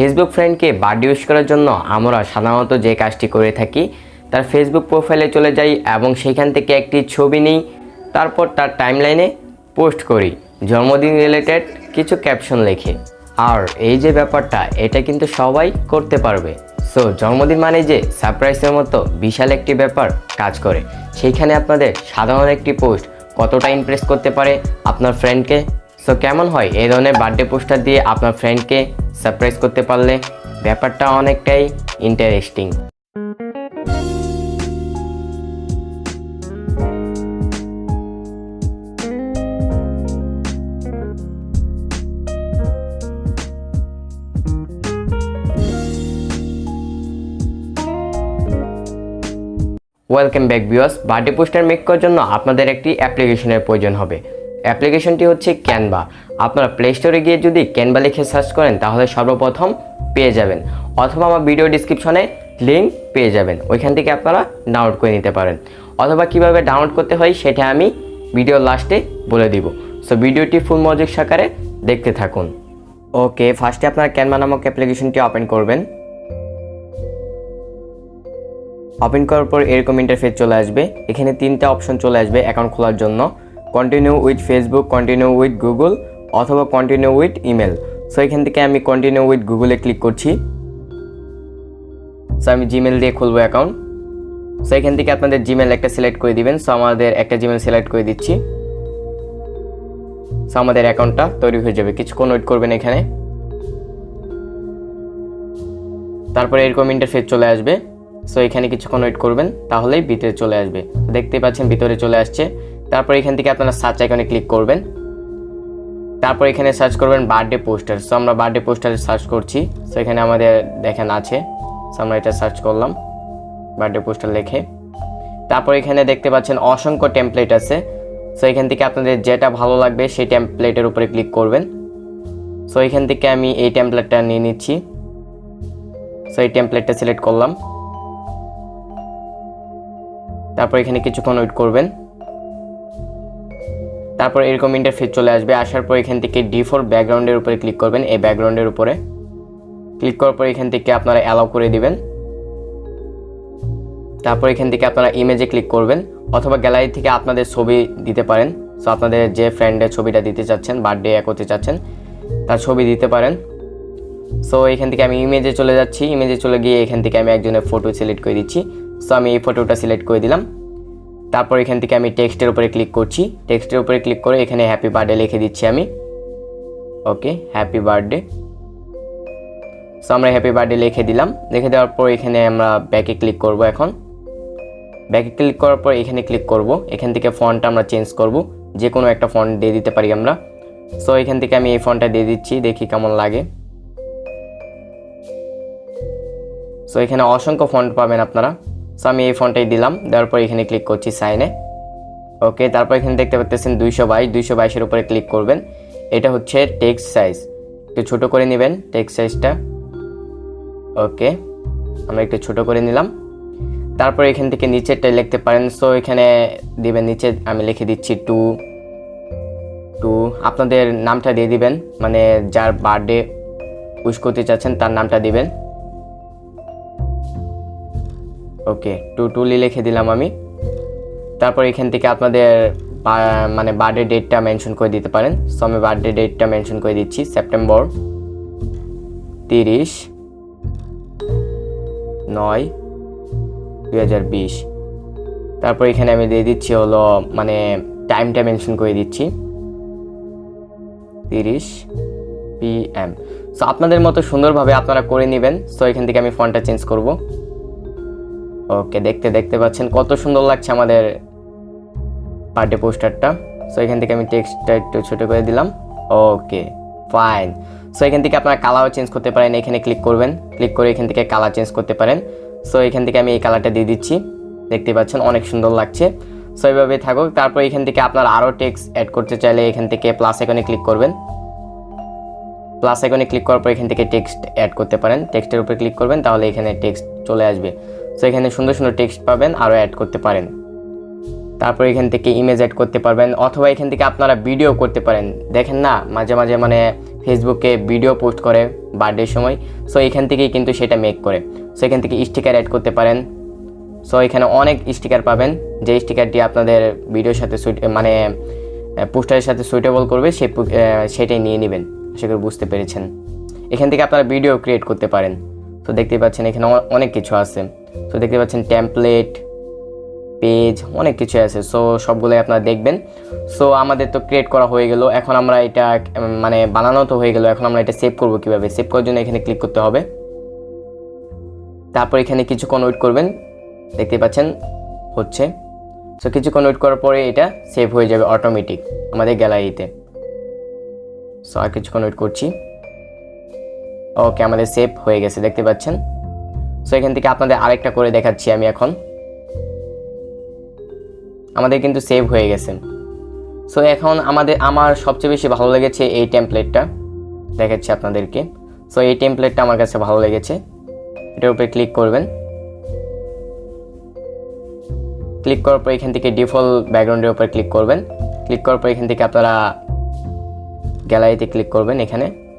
Facebook ফ্রেন্ডকে birthday wish করার জন্য আমরা সাধারণত যে কাজটি করে থাকি, তার ফেসবুক প্রোফাইলে চলে যাই এবং সেখান থেকে একটি ছবি নিই, তারপর তার টাইমলাইনে পোস্ট করি, জন্মদিন রিলেটেড কিছু ক্যাপশন লেখে। আর এই যে ব্যাপারটা, এটা কিন্তু সবাই করতে পারবে। সো জন্মদিন মানে যে সারপ্রাইজের মতো বিশাল একটি ব্যাপার কাজ করে। সেইখানে আপনাদের সাধারণ একটি পোস্ট কতটা ইমপ্রেস করতে পারে আপনার ফ্রেন্ডকে সো কেমন হয়? এই ধরনের বার্থডে পোস্টার দিয়ে আপনার ফ্রেন্ডকে সারপ্রাইজ করতে পারলে ব্যাপারটা অনেকটাই ইন্টারেস্টিং ওয়েলকাম ব্যাক বিওস বার্থডে পোস্টার মেক করার জন্য আপনাদের একটি অ্যাপ্লিকেশনের প্রয়োজন হবে। অ্যাপ্লিকেশনটি হচ্ছে ক্যানভা আপনারা প্লে স্টোরে গিয়ে যদি ক্যানভা লিখে সার্চ করেন, তাহলে সর্বপ্রথম পেয়ে যাবেন। অথবা আমার ভিডিও ডিসক্রিপশনে লিঙ্ক পেয়ে যাবেন। ওইখান থেকে আপনারা ডাউনলোড করে নিতে পারেন। অথবা কীভাবে ডাউনলোড করতে হয়, সেটা আমি ভিডিও লাস্টে বলে দিব। সো ভিডিওটি ফুল মনোযোগ সাকারে দেখতে থাকুন। ওকে ফার্স্টে আপনারা ক্যানভা নামক অ্যাপ্লিকেশনটি ওপেন করবেন। ওপেন করার পর এরকম ইন্টারফেস চলে আসবে। এখানে তিনটা অপশন চলে আসবে অ্যাকাউন্ট খোলার জন্য। Continue with Facebook continue with Google অথবা কন্টিনিউ উইথ ইমেল সো এখান থেকে আমি কন্টিনিউ উইথ গুগলে ক্লিক করছি। সো আমি জিমেল দিয়ে খুলবো অ্যাকাউন্ট সো এখান থেকে আপনাদের জিমেল একটা সিলেক্ট করে দিবেন। সো আমাদের একটা জিমেল সিলেক্ট করে দিচ্ছি। সো আমাদের অ্যাকাউন্টটা তৈরি হয়ে যাবে। কিছুক্ষণ ওয়েট করবেন এখানে। তারপরে এরকম ইন্টারফেস চলে আসবে। সো এখানে কিছুক্ষণ ওয়েট করবেন। তাহলেই ভিতরে চলে আসবে। দেখতে পাচ্ছেন ভিতরে চলে আসছে। তারপর এখান থেকে আপনারা সার্চ আইকনে ক্লিক করবেন। তারপর এখানে সার্চ করবেন বার্থডে পোস্টার সো আমরা বার্থডে পোস্টারে সার্চ করছি। সো এখানে আমাদের দেখেন আছে। সো আমরা এটা সার্চ করলাম বার্থডে পোস্টার লিখে। তারপর এখানে দেখতে পাচ্ছেন অসংখ্য টেমপ্লেট আছে। সো এখান থেকে আপনাদের যেটা ভালো লাগবে সেই টেমপ্লেটের উপরে ক্লিক করবেন। সো এখান থেকে আমি এই টেমপ্লেটটা নিয়ে নিচ্ছি। সো এই টেমপ্লেটটা সিলেক্ট করলাম। তারপর এখানে কিছুক্ষণ ওয়েট করবেন। তারপর এরকম ইন্টারফেস চলে আসবে। আসার পর এখান থেকে ডিফল্ট ব্যাকগ্রাউন্ডের উপরে ক্লিক করবেন। এই ব্যাকগ্রাউন্ডের উপরে ক্লিক করার পর এখান থেকে আপনারা অ্যালাউ করে দিবেন। তারপর এখান থেকে আপনারা ইমেজে ক্লিক করবেন। অথবা গ্যালারি থেকে আপনাদের ছবি দিতে পারেন। সো আপনাদের যে ফ্রেন্ডের ছবিটা দিতে চাচ্ছেন বার্থডে করতে চাচ্ছেন, তার ছবি দিতে পারেন। সো এখান থেকে আমি ইমেজে চলে যাচ্ছি। ইমেজে চলে গিয়ে এখান থেকে আমি একজনের ফটো সিলেক্ট করে দিচ্ছি। সো আমি এই ফটোটা সিলেক্ট করে দিলাম। তারপর এখান থেকে আমি টেক্সটের উপরে ক্লিক করছি। টেক্সটের উপরে ক্লিক করে এখানে হ্যাপি বার্থডে লিখে দিচ্ছি আমি। ওকে হ্যাপি বার্থডে সো আমরা হ্যাপি বার্থডে লিখে দিলাম। লিখে দেওয়ার পর এখানে আমরা ব্যাকে ক্লিক করব এখন। ব্যাকে ক্লিক করার পর এখানে ক্লিক করব। এখান থেকে ফন্টটা আমরা চেঞ্জ করব। যে কোনো একটা ফন্ট দিয়ে দিতে পারি আমরা। সো এখান থেকে আমি এই ফন্টটা দিয়ে দিচ্ছি। দেখি কেমন লাগে। সো এখানে অসংখ্য ফন্ট পাবেন আপনারা। সো আমি এই ফোনটাই দিলাম, দেওয়ার পর এখানে ক্লিক করছি সাইনে ওকে তারপর এখানে দেখতে পাচ্ছেন দুইশো বাইশ, দুইশো বাইশের উপরে ক্লিক করবেন। এটা হচ্ছে টেক্সট সাইজ একটু ছোটো করে নেবেন টেক্সট সাইজটা ওকে আমরা একটু ছোটো করে নিলাম। তারপর এখান থেকে নিচেরটাই লিখতে পারেন। সো এখানে দিবেন নিচে, আমি লিখে দিচ্ছি টু টু আপনাদের নামটা দিয়ে দিবেন। মানে যার বার্থডে উইশ করতে চাচ্ছেন, তার নামটা দিবেন। ওকে, টু টুলি লিখে দিলাম আমি। তারপর এখান থেকে আপনাদের মানে বার্থডে ডেটটা মেনশন করে দিতে পারেন। সো আমি বার্থডে ডেটটা মেনশন করে দিচ্ছি, সেপ্টেম্বর তিরিশ নয় দুই তারপর এখানে আমি দিয়ে দিচ্ছি হলো মানে টাইমটা মেনশন করে দিচ্ছি। তিরিশ পিএম সো আপনাদের মতো সুন্দরভাবে আপনারা করে নেবেন। সো এখান থেকে আমি ফোনটা চেঞ্জ করব। ওকে দেখতে দেখতে পাচ্ছেন। কত সুন্দর লাগছে আমাদের বার্থডে পোস্টারটা। সো এখান থেকে আমি টেক্সটটা একটু ছোটো করে দিলাম। ওকে, ফাইন। সো এখান থেকে আপনারা কালারও চেঞ্জ করতে পারেন। এখানে ক্লিক করবেন। ক্লিক করে এখান থেকে কালার চেঞ্জ করতে পারেন। সো এখান থেকে আমি এই কালারটা দিয়ে দিচ্ছি। দেখতে পাচ্ছেন, অনেক সুন্দর লাগছে। সো এইভাবে থাকুক। তারপর এখান থেকে আপনার আরও টেক্সট অ্যাড করতে চাইলে এখান থেকে প্লাস এখানে ক্লিক করবেন। প্লাস আইকনে ক্লিক করার পর এখান থেকে টেক্সট অ্যাড করতে পারেন। টেক্সটের উপরে ক্লিক করবেন, তাহলে এখানে টেক্সট চলে আসবে। সো এখানে সুন্দর সুন্দর টেক্সট পাবেন আরও অ্যাড করতে পারেন। তারপর এখান থেকে ইমেজ অ্যাড করতে পারবেন, অথবা এখান থেকে আপনারা ভিডিও করতে পারেন। দেখেন না, মাঝে মাঝে মানে ফেসবুকে ভিডিও পোস্ট করে বার্থডের সময়। সো এখান থেকেই কিন্তু সেটা মেক করে। সো এখান থেকে স্টিকার অ্যাড করতে পারেন। সো এখানে অনেক স্টিকার পাবেন, যে স্টিকারটি আপনাদের ভিডিওর সাথে মানে পোস্টারের সাথে সুইটেবল করবে, সে সেটাই নিয়ে নেবেন। আশা করি বুঝতে পেরেছেন। এখান থেকে আপনারা ভিডিও ক্রিয়েট করতে পারেন। তো দেখতে পাচ্ছেন এখানে অনেক কিছু আছে। তো দেখতে পাচ্ছেন টেমপ্লেট পেজ অনেক কিছু আছে। সো সবগুলোই আপনারা দেখবেন। সো আমাদের তো ক্রিয়েট করা হয়ে গেল। এখন আমরা এটা মানে বানানো তো হয়ে গেল। এখন আমরা এটা সেভ করব কীভাবে? সেভ করার জন্য এখানে ক্লিক করতে হবে। তারপর এখানে কিছুক্ষণ ওয়েট করবেন। দেখতে পাচ্ছেন, হচ্ছে। সো কিছুক্ষণ ওয়েট করার পরে এটা সেভ হয়ে যাবে অটোমেটিক আমাদের গ্যালারিতে সো আর কিছুক্ষণ ওয়েট করছি। ওকে আমাদের সেভ হয়ে গেছে। দেখতে পাচ্ছেন? সো এখান থেকে আপনাদের আরেকটা করে দেখাচ্ছি আমি এখন। আমাদের কিন্তু সেভ হয়ে গেছে। সো এখন আমাদের, আমার সবচেয়ে বেশি ভালো লেগেছে এই টেমপ্লেটটা দেখাচ্ছি আপনাদেরকে। সো এই টেমপ্লেটটা আমার কাছে ভালো লেগেছে। এটার উপরে ক্লিক করবেন। ক্লিক করার পর এখান থেকে ডিফল্ট ব্যাকগ্রাউন্ডের উপর ক্লিক করবেন। ক্লিক করার পর এখান থেকে আপনারা গ্যালারিতে ক্লিক করবেন এখানে।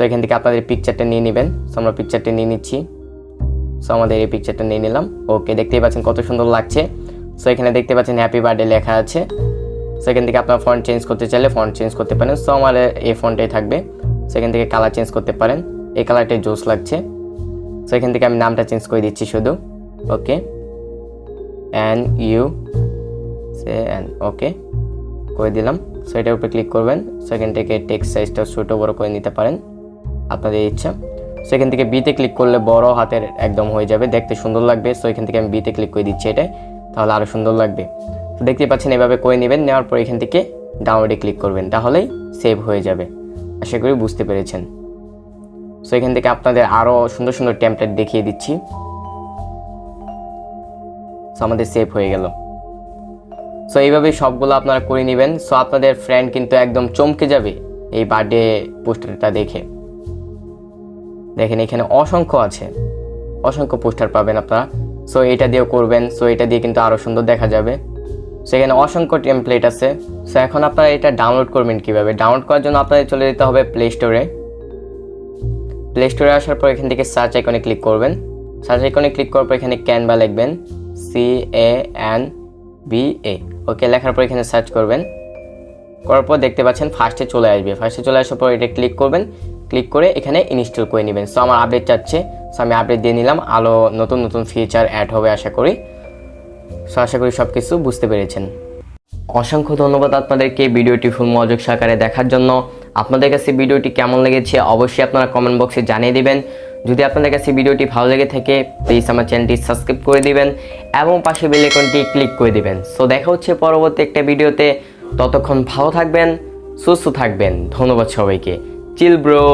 সো এখান থেকে আপনাদের পিকচারটা নিয়ে নেবেন। সো আমরা পিকচারটা নিয়ে নিচ্ছি। সো আমাদের এই পিকচারটা নিয়ে নিলাম। ওকে দেখতেই পাচ্ছেন কত সুন্দর লাগছে। সো এখানে দেখতে পাচ্ছেন হ্যাপি বার্থডে লেখা আছে। সো এখান থেকে আপনার ফন্ট চেঞ্জ করতে চাইলে ফন্ট চেঞ্জ করতে পারেন। সো আমার এই ফন্টটাই থাকবে। সো এখান থেকে কালার চেঞ্জ করতে পারেন। এই কালারটাই জোস লাগছে। সো এখান থেকে আমি নামটা চেঞ্জ করে দিচ্ছি শুধু। Okay an you say an okay করে দিলাম। সো এটার উপরে ক্লিক করবেন। সো এখান থেকে টেক্সট সাইজটা ছোটো বড়ো করে নিতে পারেন। আপনাদের ইচ্ছা। সো এখান থেকে বিতে ক্লিক করলে বড় হাতের একদম হয়ে যাবে। দেখতে সুন্দর লাগবে। সো এখান থেকে আমি বিতে ক্লিক করে দিচ্ছি এটাই তাহলে আরও সুন্দর লাগবে। তো দেখতে পাচ্ছেন এভাবে করে নেবেন। নেওয়ার পর এখান থেকে ডাউনলোডে ক্লিক করবেন। তাহলেই সেভ হয়ে যাবে। আশা করি বুঝতে পেরেছেন। সো এখান থেকে আপনাদের আরও সুন্দর সুন্দর টেমপ্লেট দেখিয়ে দিচ্ছি। সো আমাদের সেভ হয়ে গেল। সো এইভাবে সবগুলো আপনারা করে নেবেন। সো আপনাদের ফ্রেন্ড কিন্তু একদম চমকে যাবে এই বার্থডে পোস্টারটা দেখে। দেখেন, এখানে অসংখ্য আছে। অসংখ্য পোস্টার পাবেন আপনারা। সো এটা দিয়েও করবেন। সো এটা দিয়ে কিন্তু আরও সুন্দর দেখা যাবে। সো এখানে অসংখ্য টেমপ্লেট আছে। সো এখন আপনারা এটা ডাউনলোড করবেন কীভাবে? ডাউনলোড করার জন্য আপনাদের চলে যেতে হবে প্লে স্টোরে প্লে স্টোরে আসার পর এখান থেকে সার্চ আইকনে ক্লিক করবেন। সার্চ আইকনে ক্লিক করার পর এখানে ক্যানভা লিখবেন। C A N B A okay লেখার পর এখানে সার্চ করবেন। করার পর দেখতে পাচ্ছেন ফার্স্টে চলে আসবে। ফার্স্টে চলে আসার পর এটা ক্লিক করবেন। ক্লিক করে এখানে ইনস্টল করে নেবেন। সো আমার আপডেট চাচ্ছে। সো আমি আপডেট দিয়ে নিলাম। আলো নতুন নতুন ফিচার অ্যাড হবে আশা করি। সো আশা করি সব কিছু বুঝতে পেরেছেন। অসংখ্য ধন্যবাদ আপনাদেরকে ভিডিওটি ফুল মনোযোগ সহকারে দেখার জন্য। আপনাদের কাছে ভিডিওটি কেমন লেগেছে অবশ্যই আপনারা কমেন্ট বক্সে জানিয়ে দেবেন। যদি আপনাদের কাছে ভিডিওটি ভালো লেগে থাকে প্লিজ আমার চ্যানেলটি সাবস্ক্রাইব করে দিবেন এবং পাশে বেল আইকনটি ক্লিক করে দিবেন। সো দেখা হচ্ছে পরবর্তী একটা ভিডিওতে। ততক্ষণ ভালো থাকবেন, সুস্থ থাকবেন। ধন্যবাদ সবাইকে। চিল ব্রো